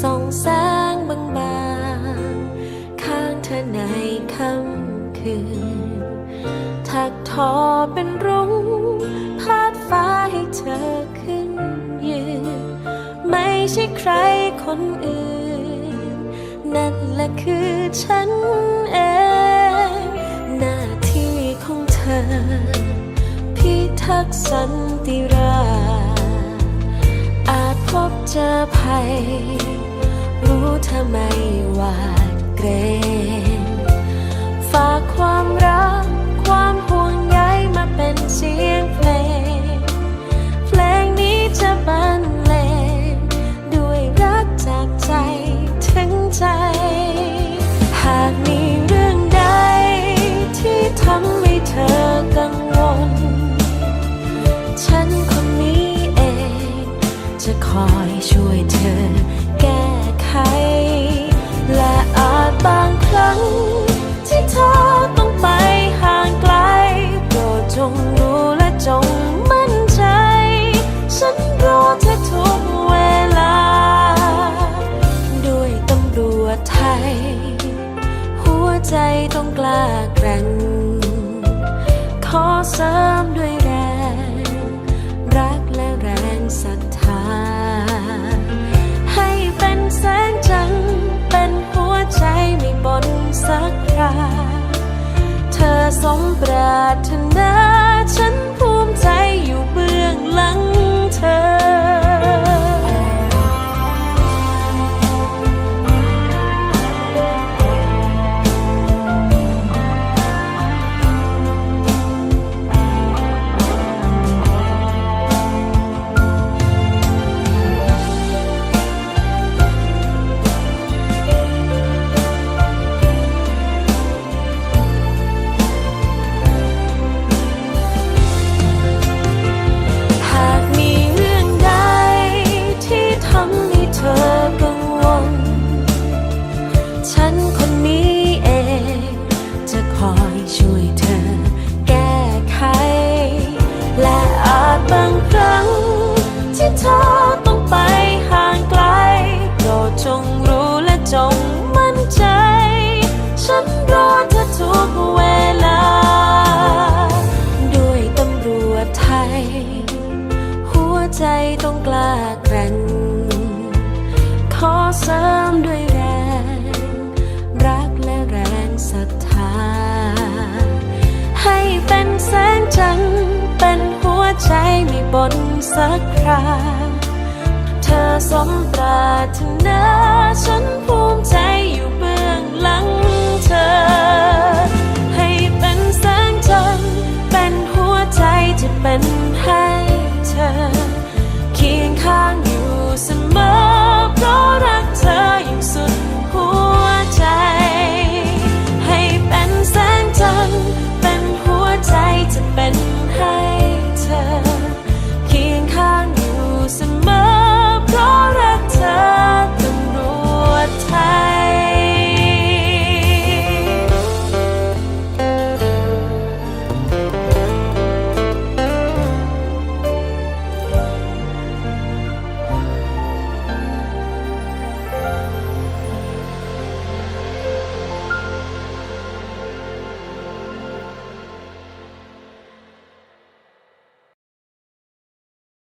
ส่องแสงบางๆ ข้างเธอในค่ำคืน ถักทอเป็นรุ้งพาดฟ้าให้เธอขึ้นยืน ไม่ใช่ใครคนอื่น นั่นแหละคือฉันเอง หน้าที่ของเธอ พิทักษ์สันติราษ พบเจอภัย รู้เธอไม่หวาดเกรง งรู้และจงมั่นใจ ฉันรอเธอทุกเวลา ด้วยตำรวจไทย หัวใจต้องกล้าแกร่ง ขอเสริมด้วยแรง รักและแรงศรัทธา ให้เป็นแสงจันทร์เป็นหัวใจไม่บนสักคราเธอสมปรารถนา บางครั้ง ที่เธอต้องไปห่างไกลโปรดจงรู้และจงมั่นใจ ฉันรอเธอทุกเวลา ด้วยตำรวจไทย หัวใจต้องกล้าแกร่งขอเสริมด้วย ใจไม่บนสักคราเธอสมปรารถนาฉันภูมิใจอยู่เบื้องหลังเธอ